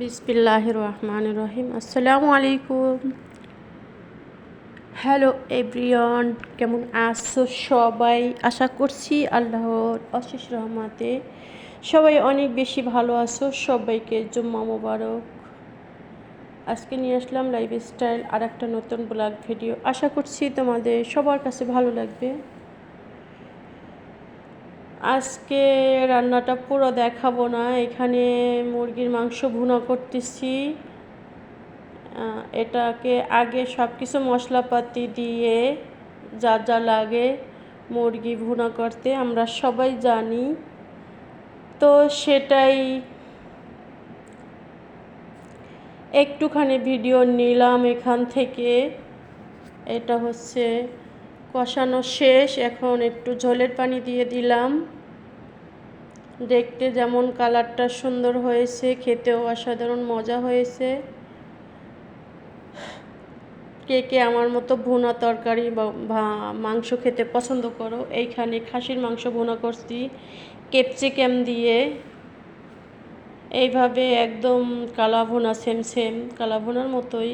বিসমিল্লাহ রহমান রহিম আসসালামু আলাইকুম। হ্যালো এভরিওয়ান কেমন আছো সবাই? আশা করছি আল্লাহর অশেষ রহমাতে সবাই অনেক বেশি ভালো আছো। সবাইকে জুম্মা মোবারক। আজকে নিয়ে আসলাম লাইফ স্টাইল আর একটা নতুন ব্লগ ভিডিও আশা করছি তোমাদের সবার কাছে ভালো লাগবে। আজকে রান্নাটা পুরো দেখাবো না, এখানে মুরগির মাংস ভুনা করতেছি। এটাকে আগে সব কিছু মশলাপাতি দিয়ে যা যা লাগে মুরগি ভুনা করতে, আমরা সবাই জানি। তো সেটাই একটুখানি ভিডিও নিলাম এখান থেকে। এটা হচ্ছে কষানো শেষ, এখন একটু ঝোলের পানি দিয়ে দিলাম। দেখতে যেমন কালারটা সুন্দর হয়েছে, খেতেও অসাধারণ মজা হয়েছে। কে কে আমার মতো ভুনা তরকারি বা মাংস খেতে পছন্দ করো, এইখানে খাসির মাংস ভুনা করছি, ক্যাপসিকাম দিয়ে। এইভাবে একদম কালা ভুনা সেম সেম কালা ভুনার মতোই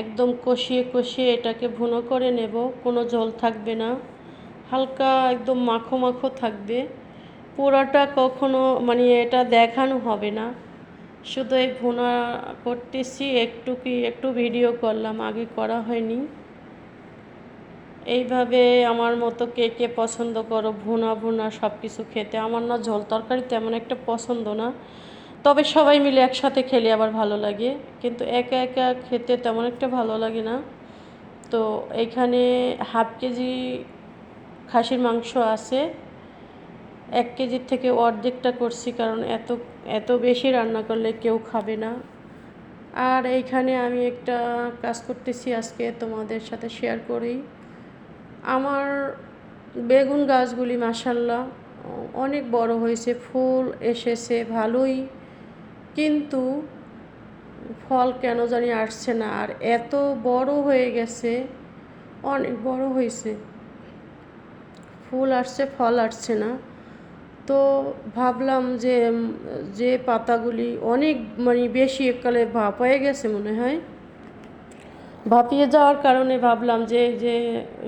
একদম কষিয়ে কষিয়ে এটাকে ভুনো করে নেব, কোনো জল থাকবে না, হালকা একদম মাখো মাখো থাকবে। পুরোটা কখনো মানে এটা দেখানো হবে না। শুধু এই ভুনা করতেছি, একটু কি একটু ভিডিও করলাম, আগে করা হয়নি। এইভাবে আমার মতো কে কে পছন্দ করো, ভুনা ভুনা সব কিছু খেতে। আমার না ঝোল তরকারি তেমন একটা পছন্দ না। তবে সবাই মিলে একসাথে খেলে আবার ভালো লাগে। কিন্তু একা একা খেতে তেমন একটা ভালো লাগে না। তো এখানে হাফ কেজি খাসির মাংস আছে। এক কেজির থেকে অর্ধেকটা করছি কারণ এত এত বেশি রান্না করলে কেউ খাবে না। আর এইখানে আমি একটা কাজ করতেছি আজকে তোমাদের সাথে শেয়ার করি। আমার বেগুন গাছগুলি মাসাল্লাহ অনেক বড় হয়েছে, ফুল এসেছে ভালোই, কিন্তু ফল কেন জানি আসছে না আর এত বড় হয়ে গেছে, অনেক বড় হয়েছে। ফুল আসছে, ফল আসছে না। তো ভাবলাম যে যে পাতাগুলি অনেক মানে বেশি এককালে ভাপ হয়ে গেছে মনে হয়। ভাপিয়ে যাওয়ার কারণে ভাবলাম যে যে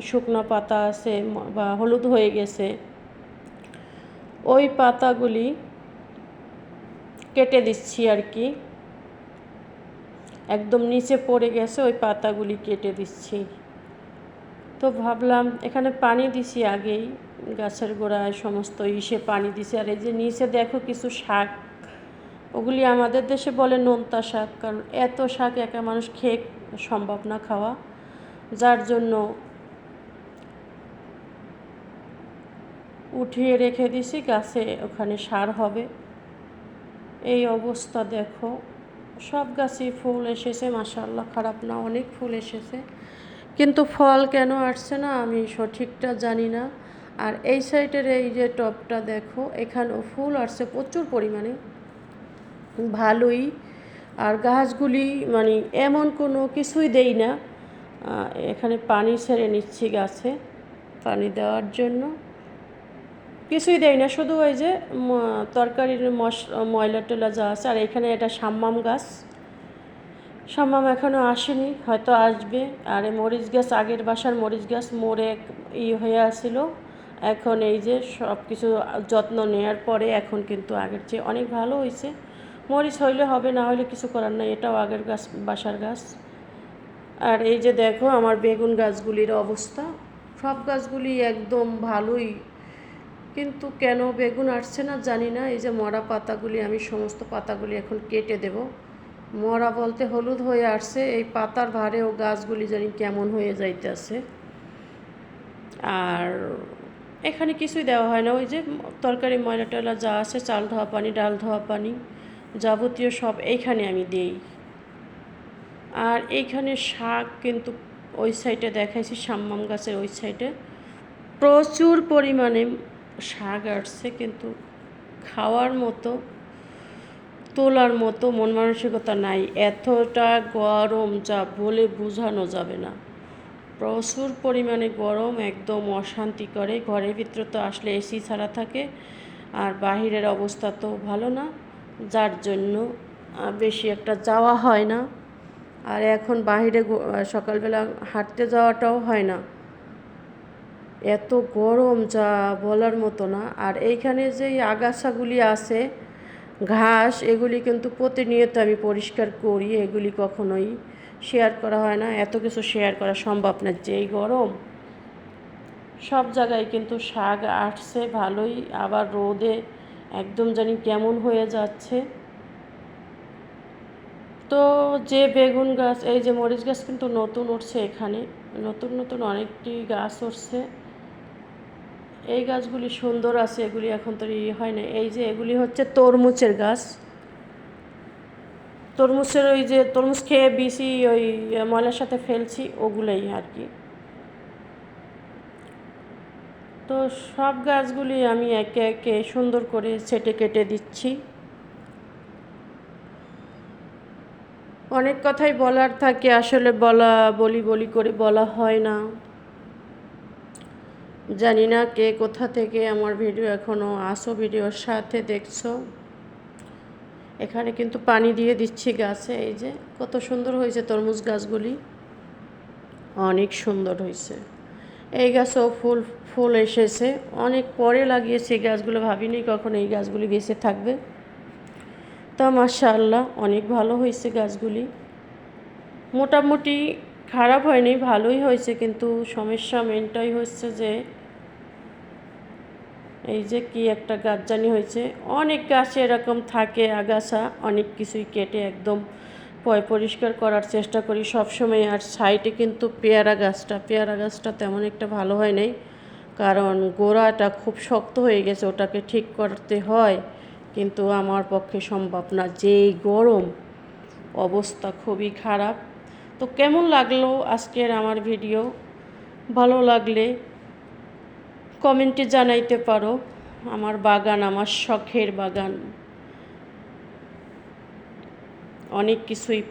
শুকনো পাতা আছে বা হলুদ হয়ে গেছে, ওই পাতাগুলি কেটে দিচ্ছি আর কি। একদম নিচে পড়ে গেছে, ওই পাতাগুলি কেটে দিচ্ছি। তো ভাবলাম এখানে পানি দিছি আগেই। গাছের গোড়ায় সমস্ত ইসে পানি দিছে। আর এই যে নিচে দেখো কিছু শাক। ওগুলি আমাদের দেশে বলে নোনতা শাক। কারণ এত শাক একা মানুষ খেয়ে সম্ভব না খাওয়া। যার জন্য উঠিয়ে রেখে দিছি, গাছে ওখানে সার হবে। এই অবস্থা দেখো। সব গাছই ফুল এসেছে মাসাল্লাহ খারাপ না, অনেক ফুল এসেছে। কিন্তু ফল কেন আসছে না আমি সঠিকটা জানি না। আর এই সাইডের এই যে টপটা দেখো, এখানেও ফুল আসছে প্রচুর পরিমাণে। ভালোই। আর গাছগুলি মানে এমন কোনো কিছুই দেই না। এখানে পানি ছেড়ে নিচ্ছি গাছে, পানি দেওয়ার জন্য। কিছুই দেয় না, শুধু ওই যে তরকারির মশ, ময়লা টয়লা যা আছে, আর এখানে এটা সাম্মাম গাছ। সাম্মাম এখনও আসেনি, হয়তো আসবে। আর মরিচ গাছ, আগের বাসার মরিচ গাছ, মোড়ে ই হয়ে আসছিল এখন এই যে সব কিছু যত্ন নেওয়ার পরে এখন কিন্তু আগের চেয়ে অনেক ভালো হয়েছে মরিচ হইলে হবে, না হলে কিছু করার নাই, এটাও আগের গাছ, বাসার গাছ। আর এই যে দেখো আমার বেগুন গাছগুলির অবস্থা, সব গাছগুলি একদম ভালোই। কিন্তু কেন বেগুন আসছে না জানি না, এই যে মরা পাতাগুলি, আমি সমস্ত পাতাগুলি এখন কেটে দেব। মরা বলতে হলুদ হয়ে আসছে, এই পাতার ভারেও গাছগুলি জানি কেমন হয়ে যাইতেছে। আর এখানে কিছুই দেওয়া হয় না। ওই যে তরকারি, ময়লা টয়লা যা আছে, চাল ধোয়া পানি, ডাল ধোয়া পানি যাবতীয় সব এইখানে আমি দিই। আর এইখানে শাক কিন্তু ওই সাইডে দেখাইছি, সাম্মাম গাছের ওই সাইডে। প্রচুর পরিমাণে শাক আসছে কিন্তু খাওয়ার মতো, তোলার মতো মন মানসিকতা নাই। এতটা গরম যা বলে বোঝানো যাবে না। প্রচুর পরিমাণে গরম একদম অশান্তি করে। ঘরের ভিতরে তো আসলে এসি ছাড়া থাকে আর বাহিরের অবস্থা তো ভালো না। যার জন্য বেশি একটা যাওয়া হয় না। আর এখন আহ, সকালবেলা হাঁটতে যাওয়াটাও হয় না। এত গরম যা বলার মতো না। আর এইখানে যে আগাছাগুলি আছে ঘাস এগুলি কিন্তু প্রতিনিয়ত আমি পরিষ্কার করি। এগুলি কখনোই শেয়ার করা হয় না, এত কিছু শেয়ার করা সম্ভব না, যেই গরম। সব জায়গায় কিন্তু শাক আসছে ভালোই, আবার রোদে একদম জানি কেমন হয়ে যাচ্ছে। তো যে বেগুন গাছ, এই যে মরিচ গাছ কিন্তু নতুন উঠছে এখানে, নতুন নতুন অনেকটি গাছ উঠছে। এই গাছগুলি সুন্দর আছে, এগুলি এখন তো ইয়ে হয় না। এই যে এগুলি হচ্ছে তরমুজের গাছ। তরমুজের ওই যে তরমুজ খেয়ে বিসি ওই ময়লার সাথে ফেলছি, ওগুলোই আর কি। তো সব গাছগুলি আমি একে একে সুন্দর করে ছেটে কেটে দিচ্ছি। অনেক কথাই বলার থাকে, আসলে বলা, বলি বলি করে বলা হয় না। জানি না কে কোথা থেকে আমার ভিডিও এখনও আসো, ভিডিওর সাথে দেখছ। এখানে কিন্তু পানি দিয়ে দিচ্ছি গাছে, এই যে কত সুন্দর হয়েছে তরমুজ গাছগুলি। অনেক সুন্দর হয়েছে। এই গাছও ফুল ফুল এসেছে। অনেক পরে লাগিয়েছি এই গাছগুলো, ভাবিনি কখন এই গাছগুলি বেঁচে থাকবে। তা মাশাআল্লাহ, অনেক ভালো হয়েছে গাছগুলি। মোটামুটি খারাপ হয়নি, ভালোই হয়েছে, কিন্তু সমস্যা মেনটাই হচ্ছে যে এই যে কি একটা গাছ জানি হয়েছে। অনেক গাছে এরকম থাকে, আগাছা, অনেক কিছুই কেটে একদম পয় পরিষ্কার করার চেষ্টা করি। সব সময় আর সাইডে কিন্তু পেয়ারা গাছটা পেয়ারা গাছটা তেমন একটা ভালো হয় নাই। কারণ গোড়াটা খুব শক্ত হয়ে গেছে, ওটাকে ঠিক করতে হয়। কিন্তু আমার পক্ষে সম্ভব না, যেই গরম অবস্থা খুবই খারাপ। তো কেমন লাগল আজকের আমার ভিডিও? ভালো লাগলে কমেন্টে জানাইতে পারো আমার বাগান আমার শখের বাগান। অনেক কিছুই